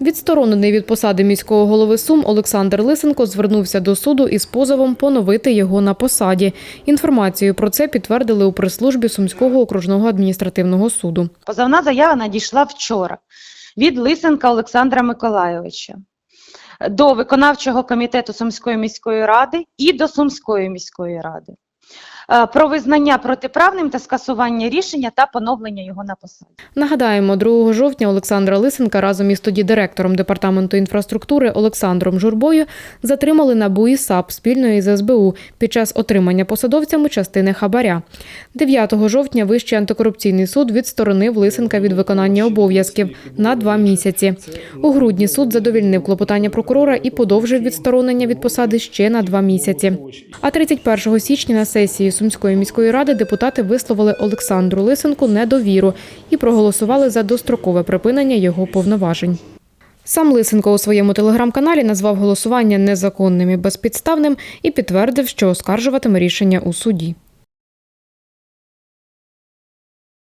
Відсторонений від посади міського голови Сум Олександр Лисенко звернувся до суду із позовом поновити його на посаді. Інформацію про це підтвердили у прес-службі Сумського окружного адміністративного суду. Позовна заява надійшла вчора від Лисенка Олександра Миколайовича до виконавчого комітету Сумської міської ради і до Сумської міської ради про визнання протиправним та скасування рішення та поновлення його на посаді. Нагадаємо, 2 жовтня Олександра Лисенка разом із тоді директором департаменту інфраструктури Олександром Журбою затримали на БУІ САП спільно із СБУ під час отримання посадовцями частини хабаря. 9 жовтня Вищий антикорупційний суд відсторонив Лисенка від виконання обов'язків на два місяці. У грудні суд задовільнив клопотання прокурора і подовжив відсторонення від посади ще на два місяці. А 31 січня на сесії Сумської міської ради депутати висловили Олександру Лисенку недовіру і проголосували за дострокове припинення його повноважень. Сам Лисенко у своєму телеграм-каналі назвав голосування незаконним і безпідставним і підтвердив, що оскаржуватиме рішення у суді.